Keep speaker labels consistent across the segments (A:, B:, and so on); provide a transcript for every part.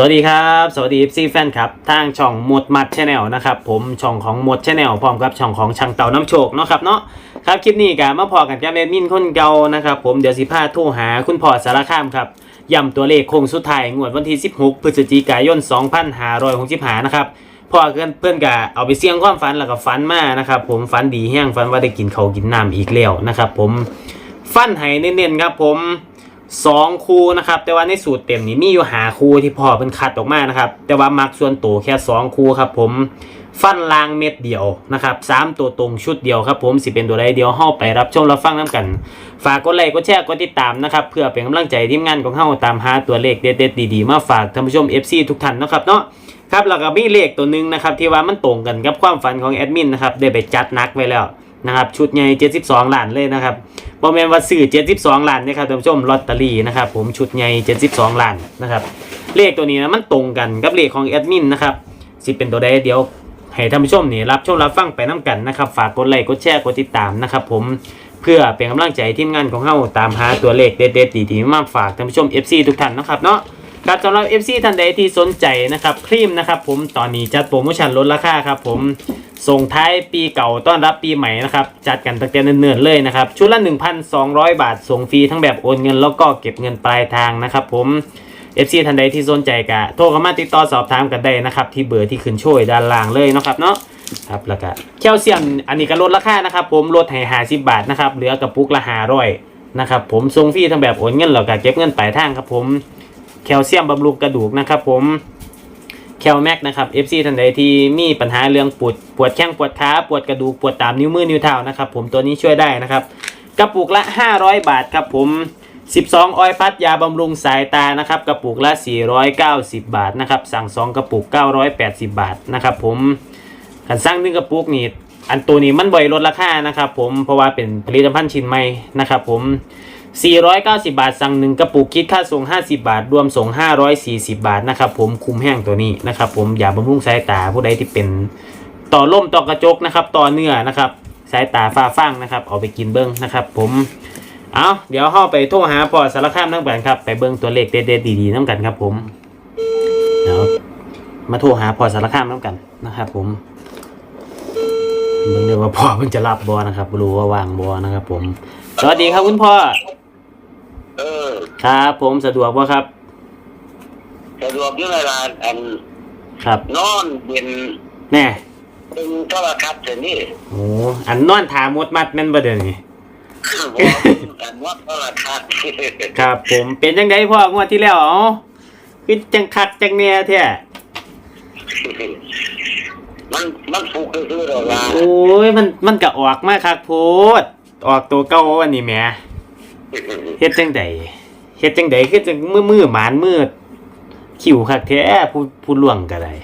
A: สวัสดีครับ สวัสดี FC แฟนครับ ทางช่องหมดมัดชาแนลนะครับ ผมช่องของหมดชาแนลพร้อมกับช่องของช่างเต่าน้ำโชคเนาะครับเนาะครับคลิปนี้ก็มาพอกันกับแอดมินคนเก่านะครับ ผมเดี๋ยวสิพาโทรหาคุณพ่อสารคามครับย้ำตัวเลขโค้งสุดท้ายงวดวันที่ 16 พฤศจิกายน 2565นะครับพ่อเพื่อนเพื่อนก็เอาไปเสี่ยงความฝันแล้วก็ฝันมานะครับผมฝันดีแห้งฝันว่าได้กินเขากินน้ำอีกแล้วนะครับผมฟันให้เน้นๆครับผม สองคูนะครับ แต่ว่าในสูตรเต็มนี่มีอยู่หาคูที่พอเป็นคัดออกมานะครับ แต่ว่ามักส่วนตัวแค่สองคูครับผมฟันลางเม็ดเดียวนะครับสามตัวตรงชุดเดียวครับผมสิเป็นตัวใดเดียวเฮาไปรับชมรับฟังน้ำกัน ฝากกดไลค์กดแชร์กดติดตามนะครับเพื่อเป็นกำลังใจทีมงานของเฮาตามหาตัวเลขเด็ดๆดีๆมาฝากท่านผู้ชม FC ทุกท่านนะครับเนาะครับแล้วก็มีเลขตัวหนึ่งนะครับที่ว่ามันตรงกันกับความฝันของแอดมินนะครับได้ไปจัดนักไว้แล้ว นะครับชุดใหญ่72ล้านเลยนะครับบอมแมนว่าซื้อ72ล้านนะครับท่านผู้ชมลอตเตอรี่นะครับผมชุดใหญ่72ล้านนะครับเลขตัวนี้นะมันตรงกันกับเลขของแอดมินนะครับสิเป็นตัวใดเดี๋ยวให้ท่านผู้ชมนี่รับชมรับฟังไปน้กันนะครับฝากกดไลค์กดแชร์กดติดตามนะครับผมเพื่อเป็นกำลังใจทีมงานของเฮาตามหาตัวเลขเด็ดๆดีๆมาฝากท่านผู้ชม FC ทุกท่านนะครับเนาะครับสำหรับ FC ท่านใดที่สนใจนะครับครีมนะครับผมตอนนี้จัดโปรโมชั่นลดราคาครับผม ส่งท้ายปีเก่าต้อนรับปีใหม่นะครับ จัดกันตั้งแต่เนิ่นๆเลยนะครับ ชุดละ 1,200 บาท ส่งฟรีทั้งแบบโอนเงินแล้วก็เก็บเงินปลายทางนะครับผม FC ท่านใดที่สนใจก็โทรเข้ามาติดต่อสอบถามกันได้นะครับ ที่เบอร์ที่ขึ้นช่วยด้านล่างเลยนะครับเนาะครับแล้วก็แคลเซียมอันนี้ก็ลดราคานะครับ ผมลดให้50บาทนะครับเหลือกระปุกละ500นะครับผมส่งฟรีทั้งแบบโอนเงินแล้วก็เก็บเงินปลายทางครับผมแคลเซียมบำรุงกระดูกนะครับผม ลแม็กนะครับ FC ท่านใดที่มีปัญหาเรื่องปวดปวดแข้งปวดขาปวดกระดูกปวดตามนิ้วมือนิ้วเท้านะครับผมตัวนี้ช่วยได้นะครับกระปุกละ 500 บาทครับผม 12 ออยพัดยาบำรุงสายตานะครับกระปุกละ 490 บาทนะครับสั่ง 2 กระปุก 980 บาทนะครับผมขันสร้างหนึ่งกระปุกนี่อันตัวนี้มันบ่อยลดราคานะครับผมเพราะว่าเป็นผลิตภัณฑ์ชิ้นใหม่นะครับผม 490 บาท สั่งหนึ่งกระปุกคิดค่าส่ง 50 บาท รวมส่ง 540 บาทนะครับผมคุมแห้งตัวนี้นะครับผมอย่าบำรุงสายตาผู้ใดที่เป็นต่อล่มต่อกระจกนะครับต่อเนื้อนะครับสายตาฟ้าฟั่งนะครับเอาไปกินเบิ้งนะครับ ผมเอาเดี๋ยวเข้าไปโทรหาพอสารคามน้ำกันครับไปเบิ้งตัวเลขเด็ดๆดีๆน้ำกันครับผมเดี๋ยวมาโทรหาพอสารคามน้ำกันนะครับผมเบิ่งเรียกว่าพ่อเพิ่งจะรับบอนะครับรู้ว่าวางบอนะครับ ผม สวัสดีครับคุณพ่
B: อ
A: ครับผมสะดวกว่าครับ
B: สะดวกอยังไงล่ะอัน
A: ครับ
B: นอนเป็น
A: แน่
B: เป็นโทรทัศน์เดี๋ยวนี้
A: โอ้อันนอนถามดมัดแม่นบ่เดี๋ยวนี้
B: บอกอันว่าโทรทัศน์
A: ครับ ผมเป็นจังไดพ่องวดที่แล้วเอ๋อคือจังคักจังแน่แท้
B: มันมันฟูกคือๆหรอกล่ะ
A: โอ้ยมันมันก็ออกมาคักโพดออกตัวเก่าอันนี้แหมเฮ็ดจังได เฮ็ดจังไดคือจังมือมือหมานมือคิวคักแท้ผู้ผู้ล่วงก็ได้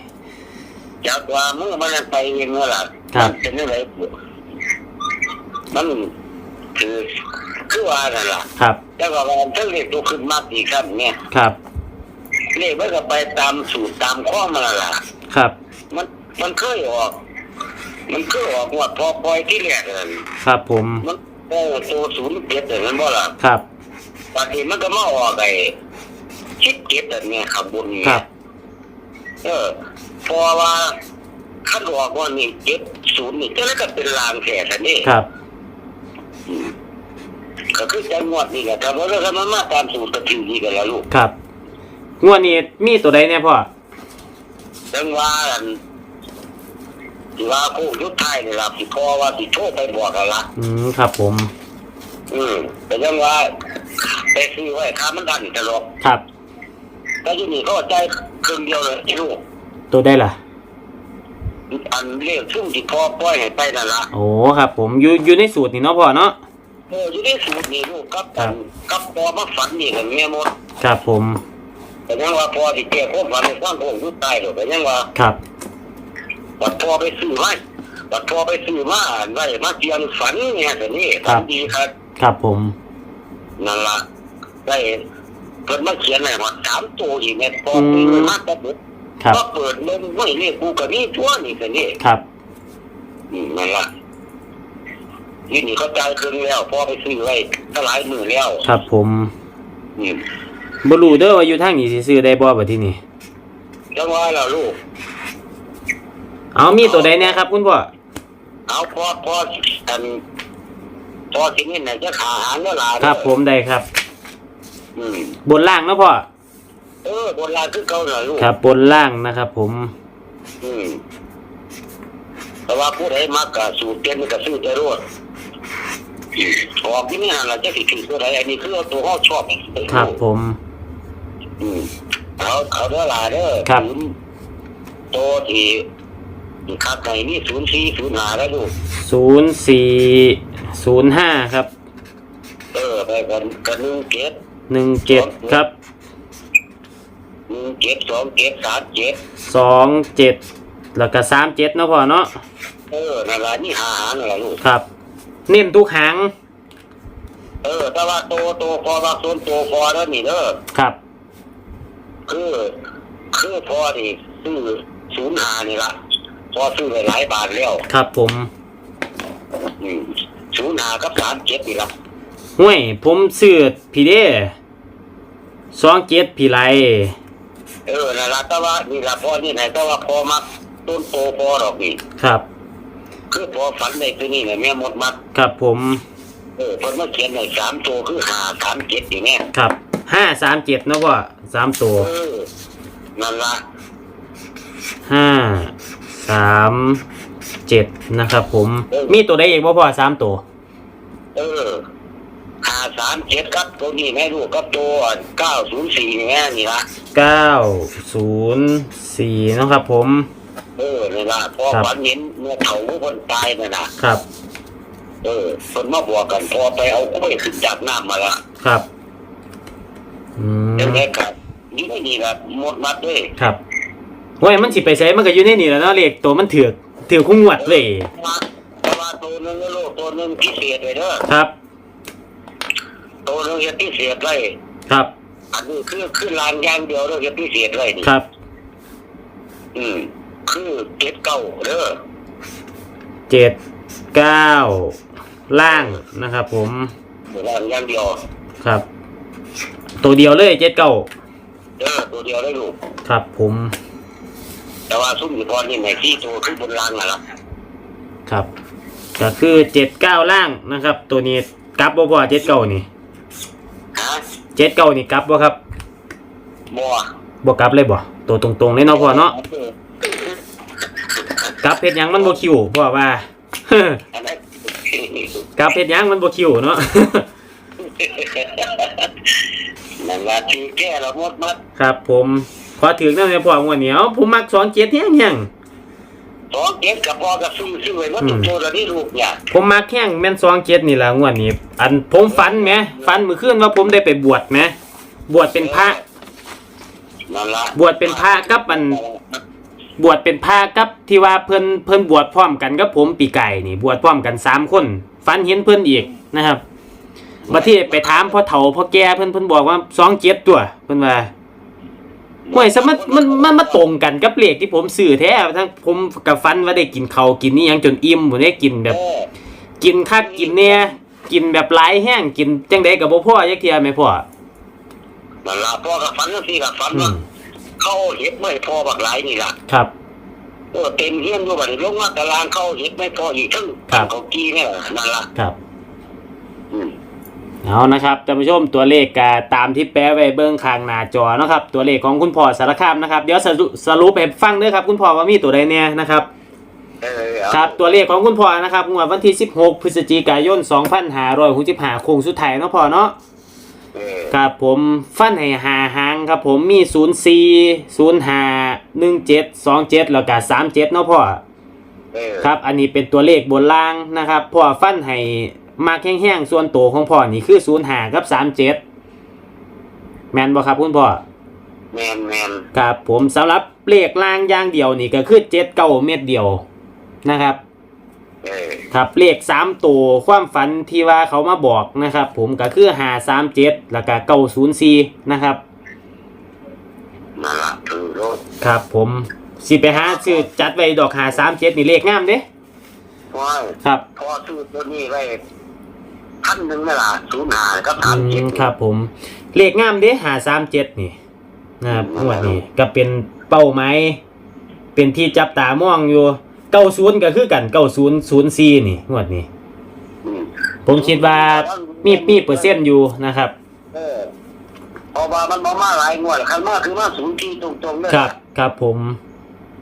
B: จากว่ามือมันไปเองนั่นล่ะ
A: ครับ
B: มันเป็นอะไรมันคือคือว่านั่นล่ะ
A: ครับ
B: แต่ว่ามันทั้งเลขตัวขึ้นมากอีกครับเนี่ย
A: ครับ
B: เลขมันก็ไปตามสูตรตามข้อมันนั่นล่ะ
A: ครับ
B: มันมันเคยออก มันเคยออกงวดพอปล่อยที่แรกนั่น
A: ครับผม
B: มันโอ้โซศูนย์เจ็ดแต่นั้นบ่ล่ะ
A: ครับ
B: บางทีมันก็มาออกไอ้ชิดเจ็ดแต่เนี่ยขับบนเนี่
A: ครั
B: ย
A: บ
B: เออเพอว่าขั้นออกว่านี่เจ็ดศูนย์นี่ก็แล้วก็เป็นลางแค่ท่านี้
A: ครับ
B: ก็คือจังหวัดนี่ก็แต่ว่าถ้ามันมาตามสูตรก็ถือดีกันแล้วลูก
A: ครับ งวดนี้มีตัวใดเนี่ยพ่อ
B: จังว่าอันที่ว่าโค้งยุดท้ายนี่ล่ะสิพอว่าสิโทรไปบอกกันละ
A: อืม ครับผม
B: อืมแต่จังว่า ไปซื้อไว้ค่ามันดันตลอด
A: ครับ
B: แต่ที่นี่ก็ใจายครึ่งเดียวเลยที่ลูก
A: ตัวได้ล่ะ
B: อันเรียกซุ่มที่พ่อปล่อยให้ไปนั่นละ
A: โอ้ครับ ผมอยู่อยู่ในสูตรนี่เนาะพ่อเนาะ
B: เอออยู่ในสูตรนี่ลูกกับ
A: ครับ
B: กับพอมาฝันนี่กันแม่หมด
A: ครับผม
B: แต่ยังว่าพอที่แก้ความฝันในความโกงยุดตายเลยแต่ยังว่า
A: ครับ
B: บัดพอไปซื้อไว้บัดพอไปซื้อมาอันไว้มาเตียงฝันเนี่ยแต่นี่ฝันดีครับ
A: ครับผม
B: นั่นละ ได้เพิ่นมาเขียนให้หมดสามตัวอีกเนี่ยพอซื้อมาแต่เปิด
A: ครับ
B: ก็เปิดเล่นไม่เรียกกูกับนี่ทั่วนี่แต่นี่
A: ครับ
B: อืมนั่นละนี่นี่เขาจ่ายครึ่งแล้วพอไปซื้อไว้ก็หลายมือแล้ว
A: ครับ ผม
B: อืม
A: บ่รู้เด้อว่าอยู่ทางนี้สิซื้อได้บ่บัดทีนี้
B: จังว่าแล้วลูก
A: เอามีตัวใดเนี่ยครับ คุณพ่อ
B: เอาพอพออันพอสินี่ไหนจะขาหางเมื่อไหร่
A: ครับผมได้ครับ
B: อืม
A: บนล่างนะพ่อ
B: เออบนลานคือเก่าหน่อยลูก
A: ครับบนล่างนะครับผม
B: อืมแต่ว่าผู้ใดมักกะสูตรเต้นกะสู้ใจรวดออกที่นี่หันเราจะสิถือตัวใดอันนี้คือเอาตัวเขาชอบ
A: ครับผม
B: อืมเอาเอาเด้อหลาเด้อ
A: ครับ
B: ศูนย์โตวที่คักไหนนี่ศูนย์สี่ศูนย์หาแล้วลูก
A: ศูนย์สี่ศูนย์ห้าครับ
B: เออไปกันกันหนึ่งเจ็ด
A: หนึ่งเจ็ดครับ
B: หนึ่งเจ็ดสองเจ็ดสามเจ็ด
A: สองเจ็ดแล้วก็สามเจ็ดเนาะพ่อเนาะ
B: เออนั่นละนี่หาหานั่นละลูก
A: ครับ เน้นทุกหาง
B: เออแต่ว่าโตโตพอว่าโซนโตพอแล้วนี่เด้อ
A: ครับ
B: คือคือพอนี่ซื้อศูนย์หานี่ละพอซื้อไปหลายบาทแล้ว
A: ครับผม
B: อืมศูนย์หากับสามเจ็ดนี่ละ
A: ห้วยผมซื้อผีเด้สองเจ็ดผีไร
B: เออนั่นละแต่ว่านี่ละพอนี่ไหนแต่ว่าพอมักต้นโตพอดอกนี่
A: ครับ
B: คือพอฝันในตัวนี้เนี่ยแม่หมดมัด
A: ครับผม
B: เออเพิ่นมาเขียนในสามตัวคือหาสามเจ็ดอย่างเงี้ย
A: ครับห้าสามเจ็ดเนาะพ่อสามตัว
B: เออนั่นละ
A: ห้าสามเจ็ดนะครับผม มีตัวใดอีกบ่พ่อสามตัว
B: เออหา สามเจ็ดครับตัวนี้แม่ลูกกับตัวเก้าศูนย์สี่นี่แม่นี่ละ
A: เก้าศูนย์สี่เนาะครับผม
B: เออนี่ละพอ
A: ครับ
B: ฝันเห็นเมื่อเขาคนตายน่ะนะครับ เออเพิ่นมาบอกกันพอไปเอากล้วยขึ้นจากน้ำมาละ
A: ครับอืม
B: เดี๋ยวนี้ครับอยู่ในนี่ละหมดมัดด้วย
A: ครับห้วยมันสิไปใช้มันก็อยู่ในนี่แหล้วเนาะเลขตัวมันถือกถือกคุ้งวดเลย
B: แต่ว่าตัวหนึงก็ลูกตัวหนึงพิเศษเลยเด้อ
A: ครับ
B: ตัวหนึงเฮ็ดพิเศษเลย
A: ครับ
B: อันนี้คือคือลานอย่างเดียวเราเฮ็ดพิเศษเลยนี่
A: ครับ
B: อืม คือเจ็ดเก้าเด้อ
A: เจ็ดเก้าล่างนะครับผม
B: ลานอย่างเดียว
A: ครับ ตัวเดียวเลยเจ็ดเก้า
B: เด้อตัวเดียวได้ลูก
A: ครับผม
B: แต่ว่าซุ้มอยู่พอนี่ไหนที่ตัวขึ้นบนรางน่ะล่ะ
A: ครับ ก็คือเจ็ดเก้าล่างนะครับ ตัวนี้กลับบ่พอเจ็ดเก้านี่
B: ฮะ
A: เจ็ดเก้านี่กลับบ่ครับ
B: บ่
A: บ่กลับเลยบ่ตัวตรงๆเลยเนาะพ่อเนาะกลับเฮ็ดหยังมันบ่คิวพ่อว่า
B: อันนั้น
A: กลับเฮ็ดหยังมันบ่คิวเนาะ
B: นั่นว่าที่แก้เราหมดมัด
A: ครับ ผมพอถึงนั่นเลยพ่องวดเหนียวผมมักสองเจ็ดแห้งแห้ง
B: สองเก็บกับพ่อกับซื้อซื้อไว้หมดทุกตัวแล้วนี่ลูกเนี่ย
A: ผมมักแห้งแม่นสองเจ็ดนี่ล่ะงวดนี้ อันผมฝันไหมฝันเมื่อคืนว่าผมได้ไปบวชไหมบวชเป็นพระ
B: นั่นล่ะ
A: บวชเป็นพระกับอันบวชเป็นพระกับที่ว่าเพิ่นเพิ่นบวชพร้อมกันกับผมปีไก่นี่ บวชพร้อมกันสามคนฝันเห็นเพิ่นอีกนะครับบัดที่ไปถามพ่อเฒ่าพ่อแก่เพิ่นเพิ่นบอกว่าสองเจ็ดตัวเพิ่นว่า ห่วยซะมันมันมันมาตรงกันกับเลขที่ผมซื้อแท้ทั้งผมกับฟันว่าได้กินข้าวกินนี่ยังจนอิ่มบ่ได้กินแบบ
B: เออ
A: กินคักกินเนี่ยกินแบบหลายแห้งกินจังไดก็บ่พอจักเที่ยแม่พ่อ
B: นั่นล่ะพ่อกับฝันจังซี่กับฝัน
A: อื
B: ว่ามเข้าเห็ดไม่พอบักหลายนี่ล่ะ
A: ครับ
B: เออเต็มเฮียนอยู่บัดนี้ลงมาตารางเข้าเห็ดไม่พออีกทั้ง
A: ครับ
B: เขากี้เนี่ยนั่นล่ะ
A: ครับ
B: อืม
A: เอานะครับท่านผู้ชมตัวเลขกตามที่แปะไว้เบื้องข้างหน้าจอนะครับตัวเลขของคุณพ่อสารคามนะครับเดี๋ยวสรุปสรุปให้ฟังเด้วยครับคุณพ่อว่ามีตัวใดเนี่ยนะครับ
B: เออเอา
A: ครับตัวเลขของคุณพ่อนะครับงวดวันที่ 16 พฤศจิกายน 2565โค้งสุดท้ายเนาะพ่อเนาะ
B: เออ
A: ครับผมฟันให้หาหางครับผมมี 04 05 17 27 แล้วก็37เนาะพ่อ
B: เออ
A: ครับอันนี้เป็นตัวเลขบนล่างนะครับพ่อฟันให้ มากแห้งๆส่วนตัวของพ่อนี่คือ0 5กับ37แมนบ่ครับคุณพ่อ
B: แมนแมน
A: ครับผมสำหรับเลขล่างอย่างเดียวนี่ก็คือ7 9เม็ดเดียวนะครับ
B: เออ
A: ครับเลข3ตัวความฝันที่ว่าเขามาบอกนะครับ ผมก็คือ537แล้วก็904นะครับ
B: นั่นล่ะถือรถ
A: ครับผมสิไปหาซื้อจัดไว้ดอก537นี่เลขงามเด้
B: ว่า
A: ครับ
B: พอซื้อตัวนี้ไว้ พันหนึ่งนั่นล่ะศูนย์หากับ
A: อื
B: สามเจ็ด
A: มครับผม เลขงามเด้หาสามเจ็ดนี่นะครับงวดนี้ก็เป็นปเป้าหมายเป็นที่จับตามองอยู่เก้าศูนย์ก็คือกันเก้าศูนย์ศูนย์สี่นี่งวดนี้
B: อืม
A: ผมคิดว่ามีมีเปอร์เซ็นต์อยู่นะครับ
B: เออเพราะว่ามันบ่มาหลายงวดคันมาคือมาศูนย์ที่ตรงๆเลย
A: ครับ ครับผม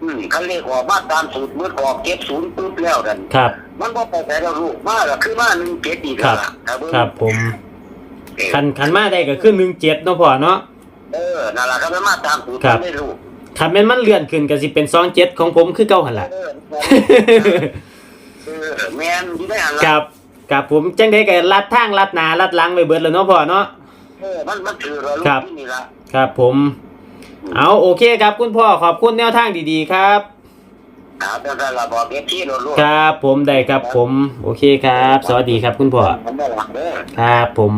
B: อืมคันเลขออกมาตามสูตรมืดออกเก็บศูนย์ปุ๊บแล้วกัน
A: ครับ
B: มันบ่ไปแต่เราลูกมาก็คือมาหนึ่งเจ็ดอีก
A: ครั
B: แล้ว
A: บ
B: ล่ะครับเง
A: ครับผม
B: เออ
A: คันคันมาได้ก็คือหนึ่งเจ็ดเนาะพ่อเนาะ
B: เออนั่นล่ะครับมันมาตามสูตร
A: ครับ
B: มันไม่รู้
A: คันแม่นมันเลื่อนขึ้นก็สิเป็นสองเจ็ดของผมคือเก้าหันละ
B: เออเออแม่นอยู่ได้หัน
A: ค
B: ล่ะ
A: รับครับผมจังได้ก็ลัดทางลัดหนาลัดหลังไปเบิดแล้วเนาะพ่อเนาะ
B: เออมันมันถือเราลู
A: ครับ
B: กที่นี่ล่ะ
A: ครับผม เอาโอเคครับคุณพ่อขอบคุณแนวทางดีๆครับ
B: ครับแต่ถ้าเราบอกเอฟที่เราลูก
A: ครับ ผมได้ครับผม โอเคครับ สวัสดีครับคุณพ่อ
B: ผมบ่หลังเด้อ
A: ครับผม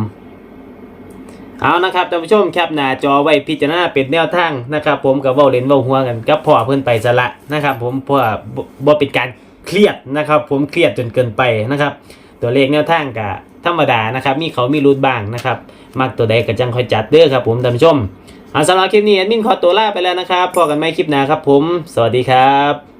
A: เอานะครับท่านผู้ชมแคปหน้าจอไว้พิจารณาเป็นแนวทางนะครับ ผมกับเว้าเล่นเว้าหัวกันกับพ่อเพิ่นไปซะละนะครับ ผมเพราะว่าบ่บ่เป็นการเครียดนะครับ ผมเครียดจนเกินไปนะครับ ตัวเลขแนวทางกะธรรมดานะครับ มีเขามีรูดบ้างนะครับ มักตัวใดก็จังค่อยจัดเด้อครับ ผมท่านผู้ชมเอา สำหรับคลิปนี้แอดมินขอตัวลาไปแล้วนะครับพบกันใหม่คลิปหน้าครับผม สวัสดีครับ